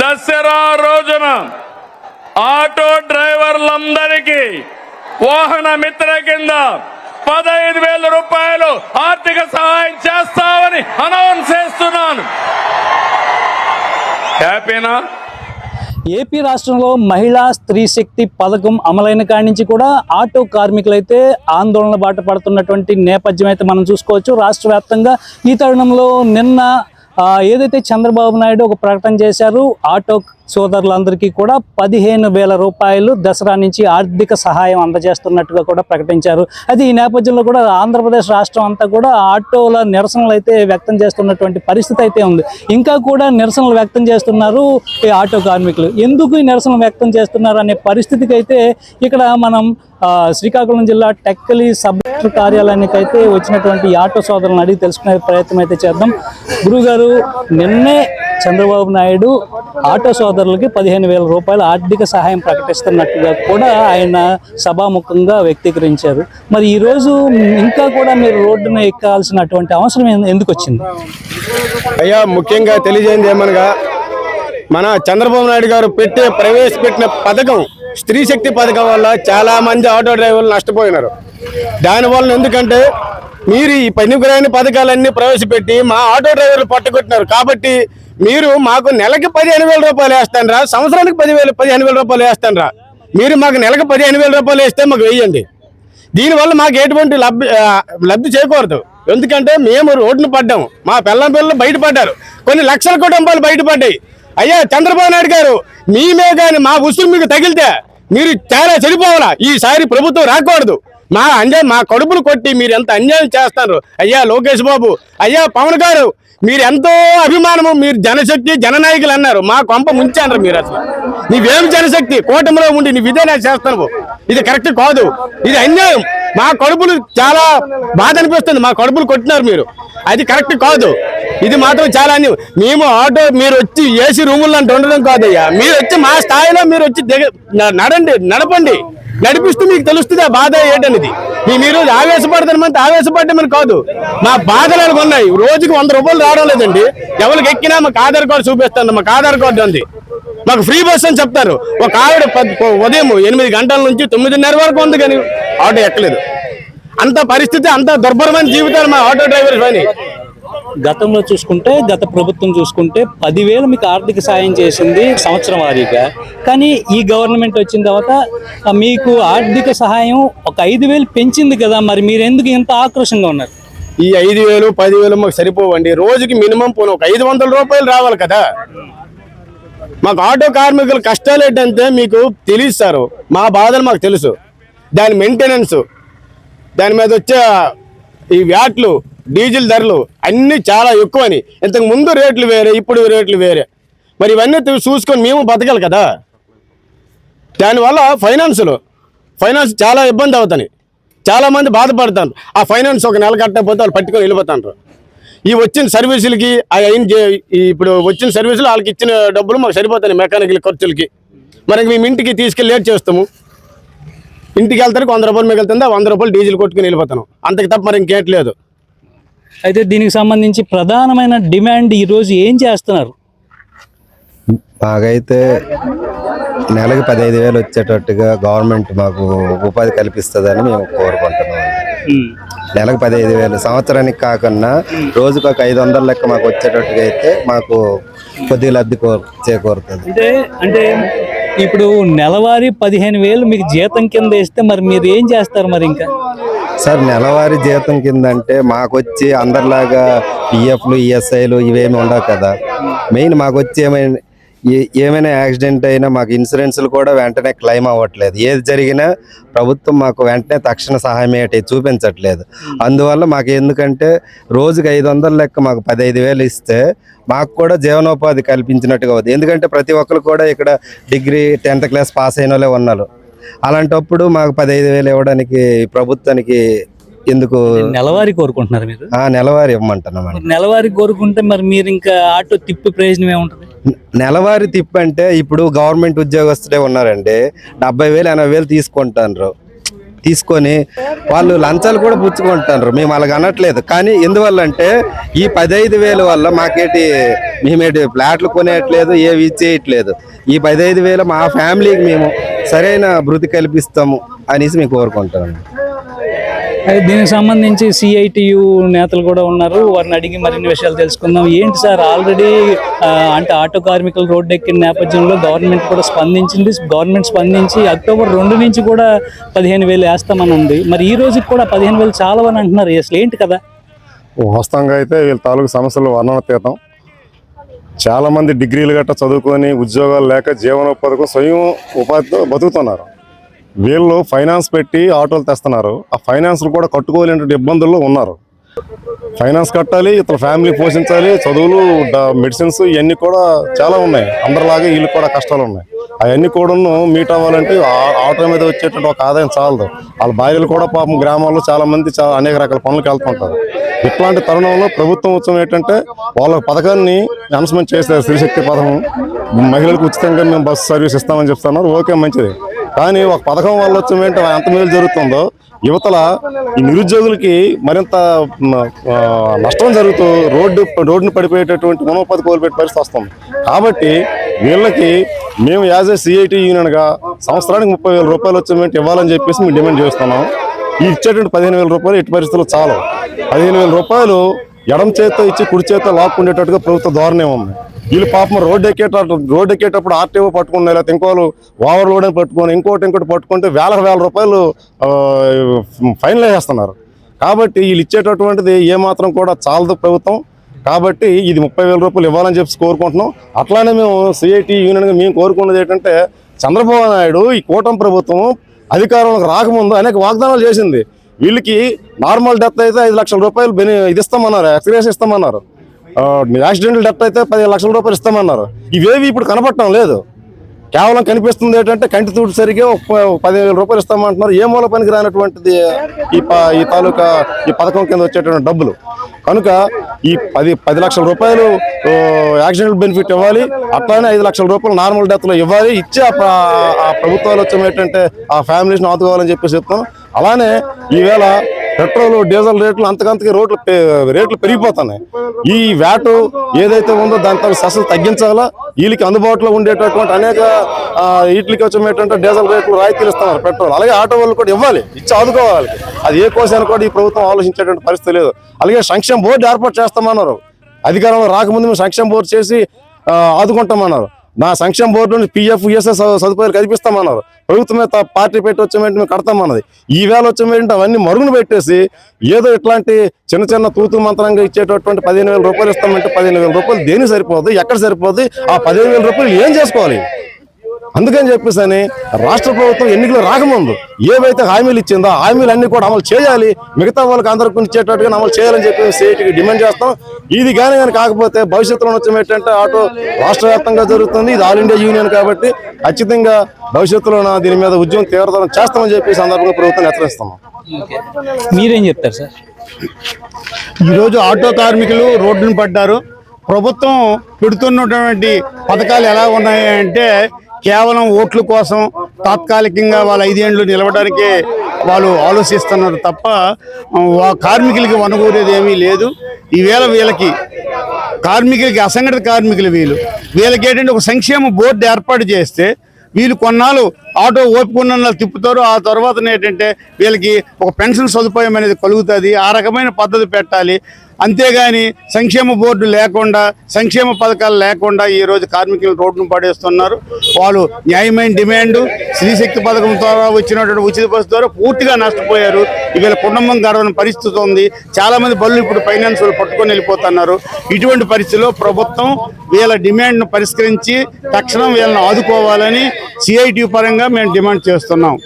దసరా రోజున ఆటో డ్రైవర్లందరికీ వాహన మిత్ర కింద పదహైదు వేల రూపాయలు ఆర్థిక సహాయం చేస్తామని అనౌన్స్ చేస్తున్నాను. హ్యాపీనా? ఏపీ రాష్ట్రంలో మహిళా స్త్రీ శక్తి పథకం అమలైన కాడి నుంచి కూడా ఆటో కార్మికులైతే ఆందోళన బాట పడుతున్నటువంటి నేపథ్యం అయితే మనం చూసుకోవచ్చు. రాష్ట్ర వ్యాప్తంగా ఈ తరుణంలో నిన్న ఏదైతే చంద్రబాబు నాయుడు ఒక ప్రకటన చేశారు ఆటో సోదరులందరికీ కూడా పదిహేను వేల రూపాయలు దసరా నుంచి ఆర్థిక సహాయం అందజేస్తున్నట్టుగా కూడా ప్రకటించారు. అది ఈ నేపథ్యంలో కూడా ఆంధ్రప్రదేశ్ రాష్ట్రం అంతా కూడా ఆటోల నిరసనలు అయితే వ్యక్తం చేస్తున్నటువంటి పరిస్థితి అయితే ఉంది. ఇంకా కూడా నిరసనలు వ్యక్తం చేస్తున్నారు ఈ ఆటో కార్మికులు. ఎందుకు ఈ నిరసనలు వ్యక్తం చేస్తున్నారు అనే పరిస్థితికి అయితే ఇక్కడ మనం ఆ, శ్రీకాకుళం జిల్లా టెక్కలి సబ్ కార్యాలయానికి అయితే వచ్చినటువంటి ఆటో సోదరులను అడిగి తెలుసుకునే ప్రయత్నం అయితే చేద్దాం. గురుగారు నిన్నే చంద్రబాబు నాయుడు ఆటో సోదరులకి పదిహేను వేల రూపాయల ఆర్థిక సహాయం ప్రకటిస్తున్నట్టుగా కూడా ఆయన సభాముఖంగా వ్యక్తీకరించారు. మరి ఈరోజు ఇంకా కూడా మీరు రోడ్డున ఎక్కాల్సినటువంటి అవసరం ఎందుకు వచ్చింది? అయ్యా ముఖ్యంగా తెలియజేయండి ఏమనగా మన చంద్రబాబు నాయుడు గారు పెట్టే ప్రవేశపెట్టిన పథకం స్త్రీ శక్తి పథకం వల్ల చాలా మంది ఆటో డ్రైవర్లు నష్టపోయినారు. దానివల్ల ఎందుకంటే మీరు ఈ పనికిరాని పథకాలన్నీ ప్రవేశపెట్టి మా ఆటో డ్రైవర్లు పట్టుకుంటున్నారు కాబట్టి మీరు మాకు నెలకి పదిహేను వేల రూపాయలు వేస్తానరా సంవత్సరానికి పదివేలు పదిహేను వేల రూపాయలు వేస్తానరా. మీరు మాకు నెలకు పదిహేను వేల రూపాయలు వేస్తే మాకు వేయండి దీనివల్ల మాకు ఎటువంటి లబ్ధి లబ్ధి చేయకూడదు ఎందుకంటే మేము రోడ్డును పడ్డాము. మా పిల్లం పిల్లలు బయటపడ్డారు కొన్ని లక్షల కుటుంబాలు బయటపడ్డాయి అయ్యా చంద్రబాబు నాయుడు గారు మేమే కానీ మా ఉసురు మీకు తగిలితే మీరు చాలా చెడిపోవాలా? ఈసారి ప్రభుత్వం రాకూడదు. మా అన్యాయం మా కడుపులు కొట్టి మీరు ఎంత అన్యాయం చేస్తారు అయ్యా లోకేష్ బాబు అయ్యా పవన్ గారు మీరు ఎంతో అభిమానము మీరు జనశక్తి జననాయకులు అన్నారు. మా కొంప ముంచారు మీరు అసలు. నీవేమి జనశక్తి? కూటమిలో ఉండి నీ విధేనా చేస్తాను. ఇది కరెక్ట్ కాదు. ఇది అన్యాయం. మా కడుపులు చాలా బాధ అనిపిస్తుంది. మా కడుపులు కొట్టినారు మీరు. అది కరెక్ట్ కాదు. ఇది మాత్రం చాలా మేము ఆటో మీరు వచ్చి ఏసీ రూముల్లో అంటే ఉండడం కాదయ్యా. మీరు వచ్చి మా స్థాయిలో మీరు వచ్చి దిగ నడండి నడపండి. నడిపిస్తూ మీకు తెలుస్తుంది ఆ బాధ ఏంటనేది. మీ మీరు ఆవేశపడతామంటే ఆవేశపడమని కాదు. మా బాధలు అలాగ ఉన్నాయి. రోజుకి వంద రూపాయలు రావడం లేదండి. ఎవరికి ఎక్కినా మాకు ఆధార్ కార్డు చూపిస్తాను. మాకు ఆధార్ కార్డు ఉంది. మాకు ఫ్రీ బస్ అని చెప్తారు. ఒక ఆవిడ ఉదయం ఎనిమిది గంటల నుంచి తొమ్మిదిన్నర వరకు ఉంది కానీ ఆటో ఎక్కలేదు. అంత పరిస్థితి అంత దుర్భరమైన జీవితాలు మా ఆటో డ్రైవర్స్ అని గతంలో చూసుకుంటే గత ప్రభుత్వం చూసుకుంటే పదివేలు మీకు ఆర్థిక సాయం చేసింది సంవత్సరం వారీగా. కానీ ఈ గవర్నమెంట్ వచ్చిన తర్వాత మీకు ఆర్థిక సహాయం ఒక ఐదు వేలు పెంచింది కదా మరి మీరు ఎందుకు ఇంత ఆక్రోషంగా ఉన్నారు? ఈ ఐదు వేలు పదివేలు మాకు సరిపోవండి. రోజుకి మినిమం పోను ఒక ఐదు వందల రూపాయలు రావాలి కదా. మాకు ఆటో కార్మికుల కష్టాలు ఏంటంటే మీకు తెలియస్తారు. మా బాధలు మాకు తెలుసు. దాని మెయింటెనెన్స్ దాని మీద వచ్చే ఈ వ్యాట్లు డీజిల్ ధరలు అన్నీ చాలా ఎక్కువని. ఇంతకు ముందు రేట్లు వేరే ఇప్పుడు రేట్లు వేరే. మరి ఇవన్నీ చూసుకొని మేము బతకాలి కదా. దానివల్ల ఫైనాన్సులు ఫైనాన్స్ చాలా ఇబ్బంది అవుతాయి చాలా మంది బాధపడతారు. ఆ ఫైనాన్స్ ఒక నెల కట్టకపోతే వాళ్ళు పట్టుకొని వెళ్ళిపోతారు ఈ వచ్చిన సర్వీసులకి అయిన ఇప్పుడు వచ్చిన సర్వీసులు వాళ్ళకి ఇచ్చిన డబ్బులు మాకు సరిపోతాయి మెకానికల్ ఖర్చులకి. మనకి మేము ఇంటికి తీసుకెళ్ళి లేట్ చేస్తాము. ఇంటికి వెళ్తానికి వంద రూపాయలు మిగులుతుంది ఆ వంద రూపాయలు డీజిల్ కొట్టుకుని వెళ్ళిపోతాను అంతకు తప్ప మరి ఇంకేట్లేదు అయితే దీనికి సంబంధించి ప్రధానమైన డిమాండ్ ఈ రోజు ఏం చేస్తున్నారు? మాకైతే నెలకి పదహైదు వేలు వచ్చేటట్టుగా గవర్నమెంట్ మాకు ఉపాధి కల్పిస్తుందని మేము కోరుకుంటున్నాం. నెలకు పదహైదు వేలు. సంవత్సరానికి కాకుండా రోజుకు ఒక ఐదు వందల లెక్క మాకు వచ్చేటట్టుగా అయితే మాకు కొద్దిగా లబ్ధి కోరు చేకూరుతుంది. అంటే అంటే ఇప్పుడు నెలవారీ పదిహేను వేలు మీకు జీతం కింద ఇస్తే మరి మీరు ఏం చేస్తారు మరి ఇంకా? సార్ నెలవారీ జీతం కింద అంటే మాకు వచ్చి అందరిలాగా పిఎఫ్లు ఈఎస్ఐలు ఇవేమి ఉండవు కదా. మెయిన్ మాకు వచ్చి ఏమైనా ఏమైనా యాక్సిడెంట్ అయినా మాకు ఇన్సూరెన్స్లు కూడా వెంటనే క్లెయిమ్ అవ్వట్లేదు. ఏది జరిగినా ప్రభుత్వం మాకు వెంటనే తక్షణ సహాయం ఏంటి చూపించట్లేదు. అందువల్ల మాకు ఎందుకంటే రోజుకి ఐదు వందల లెక్క మాకు పదహైదు వేలు ఇస్తే మాకు కూడా జీవనోపాధి కల్పించినట్టుగా అవుతుంది ఎందుకంటే ప్రతి ఒక్కరు కూడా ఇక్కడ డిగ్రీ టెన్త్ క్లాస్ పాస్ అయిన వాళ్ళే ఉన్నారు. అలాంటప్పుడు మాకు పదహైదు వేలు ఇవ్వడానికి ప్రభుత్వానికి ఎందుకు నెలవారీ కోరుకుంటున్నారు మీరు? నెలవారీ ఇవ్వమంటున్నామండి. మరి నెలవారీ కోరుకుంటే మరి మీరు ఇంకా ఆటో తిప్పి ప్రయోజనం ఏముంటుంది? నెలవారీ తిప్పు అంటే ఇప్పుడు గవర్నమెంట్ ఉద్యోగస్తులే ఉన్నారండి. డెబ్బై వేలు ఎనభై వేలు తీసుకుంటారు తీసుకొని వాళ్ళు లంచాలు కూడా పుచ్చుకుంటారు మేము అలాగ అనట్లేదు. కానీ ఎందువల్ల అంటే ఈ పదహైదు వేల వల్ల మాకేటి మేమేటి ఫ్లాట్లు కొనేయట్లేదు ఏవి ఇచ్చేయట్లేదు. ఈ పదహైదు వేలు మా ఫ్యామిలీకి మేము సరైన భృతి కల్పిస్తాము అనేసి మేము కోరుకుంటాము దీనికి సంబంధించి సిఐటియు నేతలు కూడా ఉన్నారు. వారిని అడిగి మరిన్ని విషయాలు తెలుసుకుందాం. ఏంటి సార్? ఆల్రెడీ అంటే ఆటో కార్మికులు రోడ్డు ఎక్కిన నేపథ్యంలో గవర్నమెంట్ కూడా స్పందించింది. గవర్నమెంట్ స్పందించి అక్టోబర్ రెండు నుంచి కూడా పదిహేను వేలు వేస్తామని ఉంది. మరి ఈ రోజుకి కూడా పదిహేను వేలు చాలా అని అంటున్నారు. అసలు ఏంటి కదా వాస్తవంగా అయితే వీళ్ళ తాలూకు సమస్యలు వర్ణనాతీతం. చాలామంది డిగ్రీలు గట్రా చదువుకొని ఉద్యోగాలు లేక జీవనోపాధికి స్వయం ఉపాధితో బతుకుతున్నారు. వీళ్ళు ఫైనాన్స్ పెట్టి ఆటోలు తెస్తున్నారు. ఆ ఫైనాన్స్లు కూడా కట్టుకోలేని ఇబ్బందుల్లో ఉన్నారు. ఫైనాన్స్ కట్టాలి ఇతర ఫ్యామిలీ పోషించాలి చదువులు మెడిసిన్స్ ఇవన్నీ కూడా చాలా ఉన్నాయి. అందరిలాగే వీళ్ళు కూడా కష్టాలు ఉన్నాయి. అవన్నీ కూడా మీట్ అవ్వాలంటే ఆ- ఆటో మీద వచ్చేటువంటి ఒక ఆదాయం చాలదు. వాళ్ళ భార్యలు కూడా పాపం గ్రామాల్లో చాలా మంది చాలా అనేక రకాల పనులకు వెళ్తుంటారు. ఇట్లాంటి తరుణంలో ప్రభుత్వం ఉత్సవం ఏంటంటే వాళ్ళ పథకాన్ని అనౌన్స్మెంట్ చేశారు స్త్రీశక్తి పథకం. మహిళలకు ఉచితంగా మేము బస్సు సర్వీస్ ఇస్తామని చెప్తున్నారు. ఓకే మంచిది. కానీ ఒక పథకం వల్ల వచ్చి ఏంటో ఎంత మేలు జరుగుతుందో యువతల ఈ నిరుద్యోగులకి మరింత నష్టం జరుగుతూ రోడ్డు రోడ్డును పడిపోయేటటువంటి మనోపతి కోల్పోయే పరిస్థితి వస్తుంది. కాబట్టి వీళ్ళకి మేము యాజ్ ఏ సిఐటి యూనియన్గా సంవత్సరానికి ముప్పై వేల రూపాయలు వచ్చేమెంట్ ఇవ్వాలని చెప్పేసి మేము డిమాండ్ చేస్తున్నాం. ఈ ఇచ్చేటువంటి పదిహేను వేల రూపాయలు ఎట్టి పరిస్థితుల్లో చాలు పదిహేను వేల రూపాయలు ఎడం చేత్తో ఇచ్చి కుడి చేత లాక్కుండేటట్టుగా ప్రభుత్వ ధోరణి ఉంది. వీళ్ళు పాపం రోడ్డు ఎక్కేట రోడ్డు ఎక్కేటప్పుడు ఆర్టీఓ పట్టుకున్నారు లేకపోతే ఇంకోళ్ళు ఓవర్ లోడ్ అని పట్టుకొని ఇంకోటి ఇంకోటి పట్టుకుంటే వేల వేల రూపాయలు ఫైనల్ ఫైన్లు కాబట్టి వీళ్ళు ఇచ్చేటటువంటిది ఏమాత్రం కూడా చాలదు ప్రభుత్వం. కాబట్టి ఇది ముప్పై వేల రూపాయలు ఇవ్వాలని చెప్పి కోరుకుంటున్నాం. అట్లానే మేము సిఐటి యూనియన్గా మేము కోరుకున్నది ఏంటంటే చంద్రబాబు నాయుడు ఈ కూటమి ప్రభుత్వం అధికారంలోకి రాకముందు అనేక వాగ్దానాలు చేసింది. వీళ్ళకి నార్మల్ డెత్ అయితే ఐదు లక్షల రూపాయలు బెని ఇది ఇస్తామన్నారు ఎక్స్గ్రేస్ ఇస్తామన్నారు. యాక్సిడెంటల్ డెత్ అయితే పదిహేను లక్షల రూపాయలు ఇస్తామన్నారు. ఇవేవి ఇప్పుడు కనపడటం లేదు. కేవలం కనిపిస్తుంది ఏంటంటే కంటి తూటి సరిగే ఒక రూపాయలు ఇస్తామంటున్నారు. ఏ మూల పనికి రానటువంటిది ఈ ప- ఈ తాలూకా ఈ పథకం కింద వచ్చేటువంటి డబ్బులు. కనుక ఈ పది పది లక్షల రూపాయలు యాక్సిడెంట్ యాక్సిడెంటల్ బెనిఫిట్ ఇవ్వాలి. అట్లానే ఐదు లక్షల రూపాయలు నార్మల్ డెత్లో ఇవ్వాలి. ఇచ్చి ఆ ఆ ప్రభుత్వాలు వచ్చాం ఏంటంటే ఆ ఫ్యామిలీస్ని ఆదుకోవాలని చెప్పేసి చెప్తాం అలానే ఈవేళ పెట్రోల్ డీజిల్ రేట్లు అంతకంతకి రోడ్లు రేట్లు పెరిగిపోతున్నాయి. ఈ వ్యాట్ ఏదైతే ఉందో దాంతో సెసలు తగ్గించాలా? వీళ్ళకి అందుబాటులో ఉండేటటువంటి అనేక వీటికి వచ్చేటటువంటి డీజిల్ రేట్లు రాయితీలు ఇస్తున్నారు పెట్రోల్. అలాగే ఆటో వాళ్ళు కూడా ఇవ్వాలి ఇచ్చి ఆదుకోవాలి అది ఏ కోసాన్ని కూడా ఈ ప్రభుత్వం ఆలోచించేటువంటి పరిస్థితి లేదు. అలాగే సంక్షేమ బోర్డు ఏర్పాటు చేస్తామన్నారు. అధికారంలో రాకముందు మేము సంక్షేమ బోర్డు చేసి ఆదుకుంటామన్నారు. నా సంక్షేమ బోర్డు పిఎఫ్ ఈఎస్ఎస్ సదుపాయాలు కల్పిస్తామన్నారు. ప్రభుత్వమే తా- పార్టీ పెట్టి వచ్చేమేంటి మేము కడతామన్నది. ఈ వేళ వచ్చేమేంటి అవన్నీ మరుగున పెట్టేసి ఏదో ఇట్లాంటి చిన్న చిన్న తూతు మంత్రంగా ఇచ్చేటటువంటి పదిహేను రూపాయలు ఇస్తామంటే పదిహేను రూపాయలు దేనికి సరిపోదు? ఎక్కడ సరిపోదు? ఆ పదిహేను వేల రూపాయలు ఏం చేసుకోవాలి? అందుకని చెప్పేసి అని రాష్ట్ర ప్రభుత్వం ఎన్నికలు రాకముందు ఏవైతే హామీలు ఇచ్చిందో ఆ హామీలు అన్ని కూడా అమలు చేయాలి. మిగతా వాళ్ళకి అందరికీ ఇచ్చేటట్టుగా అమలు చేయాలని చెప్పి సేటికి డిమాండ్ చేస్తాం. ఇది కానీ కానీ కాకపోతే భవిష్యత్తులో వచ్చే ఏంటంటే ఆటో రాష్ట్ర వ్యాప్తంగా జరుగుతుంది. ఇది ఆల్ ఇండియా యూనియన్ కాబట్టి ఖచ్చితంగా భవిష్యత్తులో దీని మీద ఉద్యమం తీవ్రతరం చేస్తామని చెప్పి సందర్భంగా ప్రభుత్వం హెచ్చరిస్తున్నాం. మీరేం చెప్తారు సార్? ఈరోజు ఆటో కార్మికులు రోడ్డున పడ్డారు. ప్రభుత్వం పెడుతున్నటువంటి పథకాలు ఎలా ఉన్నాయి అంటే కేవలం ఓట్ల కోసం తాత్కాలికంగా వాళ్ళ ఐదేండ్లు నిలవడానికి వాళ్ళు ఆలోచిస్తున్నారు తప్ప వా- కార్మికులకి వనగూరేది ఏమీ లేదు. ఈవేళ వీళ్ళకి కార్మికులకి అసంఘటిత కార్మికులు వీళ్ళు. వీళ్ళకి ఏంటంటే ఒక సంక్షేమ బోర్డు ఏర్పాటు చేస్తే వీళ్ళు కొన్నాళ్ళు ఆటో ఓపుకున్న తిప్పుతారు. ఆ తర్వాత ఏంటంటే వీళ్ళకి ఒక పెన్షన్ సదుపాయం అనేది కలుగుతుంది. ఆ రకమైన పద్ధతి పెట్టాలి. అంతేగాని సంక్షేమ బోర్డు లేకుండా సంక్షేమ పథకాలు లేకుండా ఈరోజు కార్మికులు రోడ్డును పడేస్తున్నారు. వాళ్ళు న్యాయమైన డిమాండ్ స్త్రీశక్తి పథకం ద్వారా వచ్చినటువంటి ఉచిత బస్సు ద్వారా పూర్తిగా నష్టపోయారు. ఇవాళ కుటుంబం గడవని పరిస్థితి ఉంది. చాలామంది బళ్ళు ఇప్పుడు ఫైనాన్స్ వాళ్ళు పట్టుకొని వెళ్ళిపోతున్నారు. ఇటువంటి పరిస్థితిలో ప్రభుత్వం వీళ్ళ డిమాండ్ను పరిష్కరించి తక్షణం వీళ్ళని ఆదుకోవాలని సిఐటి పరంగా మేము డిమాండ్ చేస్తున్నాం.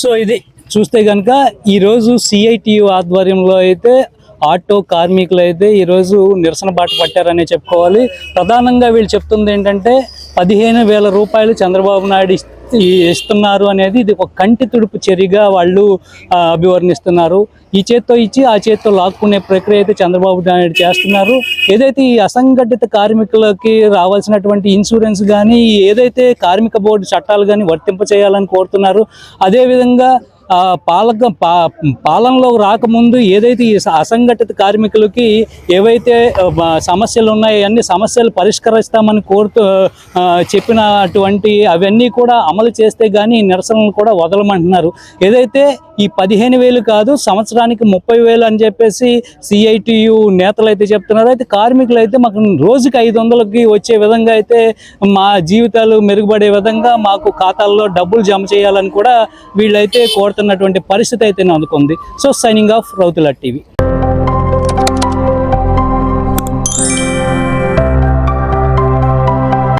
సో ఇది చూస్తే కనుక ఈరోజు సిఐటియు ఆధ్వర్యంలో అయితే ఆటో కార్మికులు అయితే ఈరోజు నిరసన బాట పట్టారనే చెప్పుకోవాలి. ప్రధానంగా వీళ్ళు చెప్తుంది ఏంటంటే పదిహేను వేల రూపాయలు చంద్రబాబు నాయుడు ఇస్తున్నారు అనేది ఇది ఒక కంటి తుడుపు చర్యగా వాళ్ళు అభివర్ణిస్తున్నారు. ఈ చేత్తో ఇచ్చి ఆ చేత్తో లాక్కునే ప్రక్రియ అయితే చంద్రబాబు నాయుడు చేస్తున్నారు. ఏదైతే ఈ అసంఘటిత కార్మికులకి రావాల్సినటువంటి ఇన్సూరెన్స్ కానీ ఏదైతే కార్మిక బోర్డు చట్టాలు కానీ వర్తింప చేయాలని కోరుతున్నారు అదేవిధంగా పాలక పా పాలనలో రాకముందు ఏదైతే ఈ అసంఘటిత కార్మికులకి ఏవైతే సమస్యలు ఉన్నాయో అన్ని సమస్యలు పరిష్కరిస్తామని కోరుతూ చెప్పినటువంటి అవన్నీ కూడా అమలు చేస్తే కానీ నిరసనలు కూడా వదలమంటున్నారు. ఏదైతే ఈ పదిహేను వేలు కాదు సంవత్సరానికి ముప్పై వేలు అని చెప్పేసి సిఐటియు నేతలు అయితే చెప్తున్నారు. అయితే కార్మికులు అయితే మాకు రోజుకి ఐదు వందలకి వచ్చే విధంగా అయితే మా జీవితాలు మెరుగుపడే విధంగా మాకు ఖాతాల్లో డబ్బులు జమ చేయాలని కూడా వీళ్ళైతే కోరుతున్నటువంటి పరిస్థితి అయితే నెలకొంది సో సైనింగ్ ఆఫ్ రౌతుల టీవీ.